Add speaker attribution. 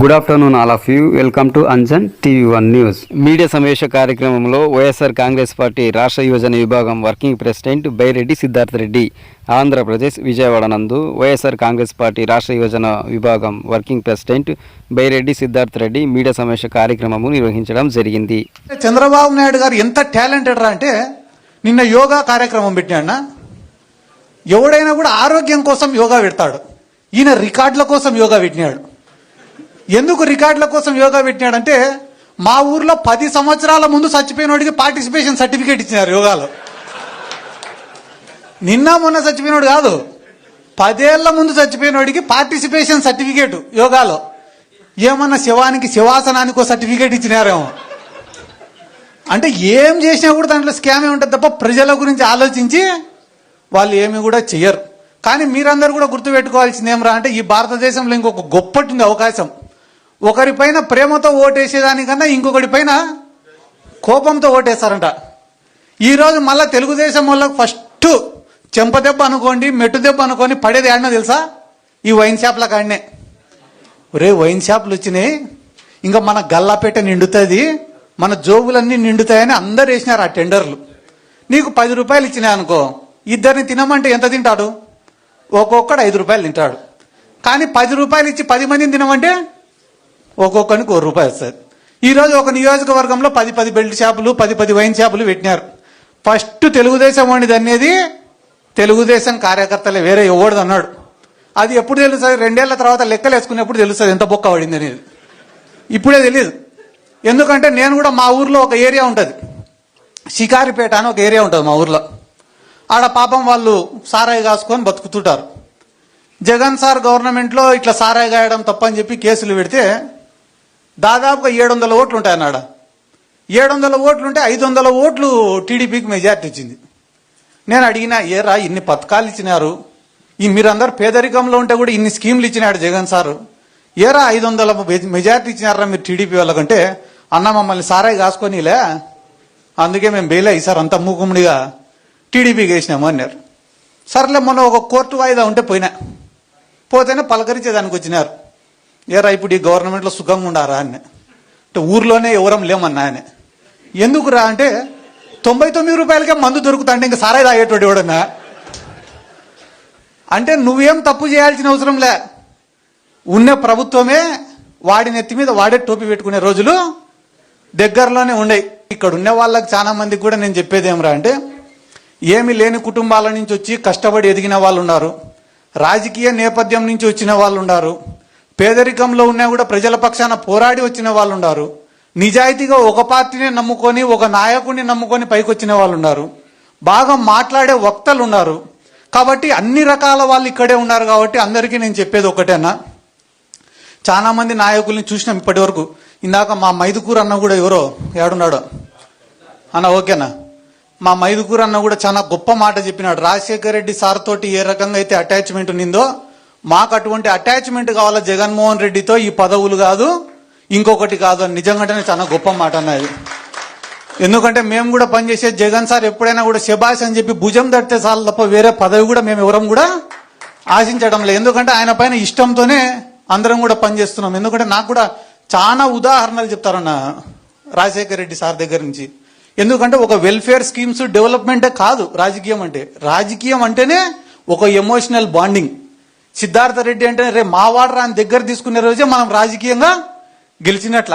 Speaker 1: Good afternoon all of you welcome to Anjan TV one news media సమావేశ కార్యక్రమంలో YSR Congress party రాష్ట్ర యువజన విభాగం వర్కింగ్ ప్రెసిడెంట్ బైరెడ్డి సిద్ధార్థ రెడ్డి ఆంధ్రప్రదేశ్ విజయవాడ నందు వైఎస్ఆర్ కాంగ్రెస్ పార్టీ రాష్ట్ర యువజన విభాగం working president Byreddy Siddhartha Reddy media సమావేశ కార్యక్రమము నిర్వహించడం జరిగింది.
Speaker 2: చంద్రబాబు నాయుడు గారు ఎంత టాలెంటెడ్ రా అంటే నిన్న యోగా కార్యక్రమం పెట్టాడు ఎవడైనా కూడా ఆరోగ్యం కోసం యోగా పెడతాడు. ఈయన రికార్డుల కోసం యోగా పెట్టినాడు. ఎందుకు రికార్డుల కోసం యోగా పెట్టినాడంటే మా ఊర్లో పది సంవత్సరాల ముందు చచ్చిపోయినోడికి పార్టిసిపేషన్ సర్టిఫికేట్ ఇచ్చినారు యోగాలో. నిన్న మొన్న చచ్చిపోయినోడు కాదు పదేళ్ళ ముందు చచ్చిపోయినోడికి పార్టిసిపేషన్ సర్టిఫికేట్ యోగాలో. ఏమన్నా శివానికి శివాసనానికి ఒక సర్టిఫికేట్ ఇచ్చినారేమో. అంటే ఏం చేసినా కూడా దాంట్లో స్కామే ఉంటుంది తప్ప ప్రజల గురించి ఆలోచించి వాళ్ళు ఏమి కూడా చెయ్యరు. కానీ మీరందరూ కూడా గుర్తుపెట్టుకోవాల్సింది ఏమరా అంటే ఈ భారతదేశంలో ఇంకొక గొప్పటి అవకాశం. ఒకరిపైన ప్రేమతో ఓటేసేదానికన్నా ఇంకొకటి పైన కోపంతో ఓటేస్తారంట. ఈరోజు మళ్ళీ తెలుగుదేశం వాళ్ళకి ఫస్ట్ చెంపదెబ్బ అనుకోండి మెట్టు దెబ్బ అనుకోని పడేది ఆడినా తెలుసా? ఈ వైన్ షాప్ల కాడనే. ఒరే వైన్ షాపులు వచ్చినాయి. ఇంకా మన గల్లాపేట నిండుతుంది. మన జోబులన్నీ నిండుతాయని అందరు వేసినారు ఆ టెండర్లు. నీకు పది రూపాయలు ఇచ్చినాయి అనుకో ఇద్దరిని తినమంటే ఎంత తింటాడు? ఒక్కొక్కడు ఐదు రూపాయలు తింటాడు. కానీ పది రూపాయలు ఇచ్చి పది మందిని తినమంటే ఒక్కొక్కరికి ఒక రూపాయి వస్తుంది. ఈరోజు ఒక నియోజకవర్గంలో పది పది బెల్ట్ షాపులు పది పది వైన్ షాపులు పెట్టినారు. ఫస్ట్ తెలుగుదేశం వాడిది అనేది తెలుగుదేశం కార్యకర్తలే వేరే ఎవడు అన్నాడు. అది ఎప్పుడు తెలుస్తుంది? రెండేళ్ళ తర్వాత లెక్కలు వేసుకునేప్పుడు తెలుస్తుంది ఎంత బొక్క పడింది అనేది. ఇప్పుడే తెలియదు ఎందుకంటే నేను కూడా మా ఊర్లో ఒక ఏరియా ఉంటుంది. షికారిపేట అని ఒక ఏరియా ఉంటుంది మా ఊర్లో. ఆడ పాపం వాళ్ళు సారాయి కాసుకొని బతుకుతుంటారు. జగన్ సార్ గవర్నమెంట్లో ఇట్లా సారాయి గాయడం తప్పని చెప్పి కేసులు పెడితే దాదాపుగా ఏడు వందల ఓట్లు ఉంటాయి అన్నాడ? ఏడు వందల ఓట్లు ఉంటే ఐదు వందల ఓట్లు టీడీపీకి మెజార్టీ ఇచ్చింది. నేను అడిగినా ఏరా ఇన్ని పథకాలు ఇచ్చినారు? ఈ మీరందరూ పేదరికంలో ఉంటే కూడా ఇన్ని స్కీమ్లు ఇచ్చినాడు జగన్ సారు. ఏరా ఐదు వందల మెజార్టీ ఇచ్చినారా మీరు టీడీపీ వాళ్ళకంటే? అన్న మమ్మల్ని సారాయి కాసుకొనిలే. అందుకే మేము బెయిల్ అయ్యి సార్ అంత మూకుముడిగా టీడీపీకి వేసినాము అన్నారు. సర్లే మొన్న ఒక కోర్టు వాయిదా ఉంటే పోయినా. పోతేనే పలకరించేదానికి వచ్చినారు. ఏరా ఇప్పుడు ఈ గవర్నమెంట్లో సుఖంగా ఉండారా అని. అంటే ఊర్లోనే ఎవరం లేమన్నా అని. ఎందుకురా అంటే తొంభై తొమ్మిది రూపాయలకే మందు దొరుకుతా అంటే ఇంకా సారాయి తాగేటోడు ఎవడన్నా? అంటే నువ్వేం తప్పు చేయాల్సిన అవసరం లే. ఉన్న ప్రభుత్వమే వాడి నెత్తి మీద వాడే టోపీ పెట్టుకునే రోజులు దగ్గరలోనే ఉండేవి ఇక్కడ ఉన్న వాళ్ళకి చాలా మందికి కూడా నేను చెప్పేది ఏమరా అంటే ఏమి లేని కుటుంబాల నుంచి వచ్చి కష్టపడి ఎదిగిన వాళ్ళు ఉన్నారు. రాజకీయ నేపథ్యం నుంచి వచ్చిన వాళ్ళు ఉన్నారు. పేదరికంలో ఉన్నా కూడా ప్రజల పక్షాన పోరాడి వచ్చిన వాళ్ళు ఉన్నారు నిజాయితీగా ఒక పార్టీని నమ్ముకొని ఒక నాయకుడిని నమ్ముకొని పైకొచ్చిన వాళ్ళు ఉన్నారు బాగా మాట్లాడే వక్తలు ఉన్నారు కాబట్టి అన్ని రకాల వాళ్ళు ఇక్కడే ఉన్నారు కాబట్టి అందరికీ నేను చెప్పేది ఒకటేనా? చాలా మంది నాయకుల్ని చూసినాం ఇప్పటి వరకు ఇందాక మా మైదుకూరు అన్న కూడా ఎవరో ఏడున్నాడో? అన్న ఓకేనా? మా మైదుకూరు అన్న కూడా చాలా గొప్ప మాట చెప్పినాడు. రాజశేఖర రెడ్డి సార్ తోటి ఏ రకంగా అయితే అటాచ్మెంట్ ఉన్నిందో మాకు అటువంటి అటాచ్మెంట్ కావాలా జగన్మోహన్ రెడ్డితో? ఈ పదవులు కాదు. ఇంకొకటి కాదు అని. నిజంగానే చాలా గొప్ప మాట అన్నది ఎందుకంటే మేము కూడా పనిచేసే జగన్ సార్ ఎప్పుడైనా కూడా శబాష్ అని చెప్పి భుజం తడితే సార్లు తప్ప వేరే పదవి కూడా మేము ఎవరం కూడా ఆశించడం లేదు. ఎందుకంటే ఆయన పైన ఇష్టంతోనే అందరం కూడా పనిచేస్తున్నాం. ఎందుకంటే నాకు కూడా చాలా ఉదాహరణలు చెప్తారన్న రాజశేఖర రెడ్డి సార్ దగ్గర నుంచి. ఎందుకంటే ఒక వెల్ఫేర్ స్కీమ్స్ డెవలప్మెంటే కాదు. రాజకీయం అంటే. రాజకీయం అంటేనే ఒక ఎమోషనల్ బాండింగ్ సిద్ధార్థ రెడ్డి అంటే రే మావాడరా అని దగ్గర తీసుకునే రోజే మనం రాజకీయంగా గెలిచినట్ల.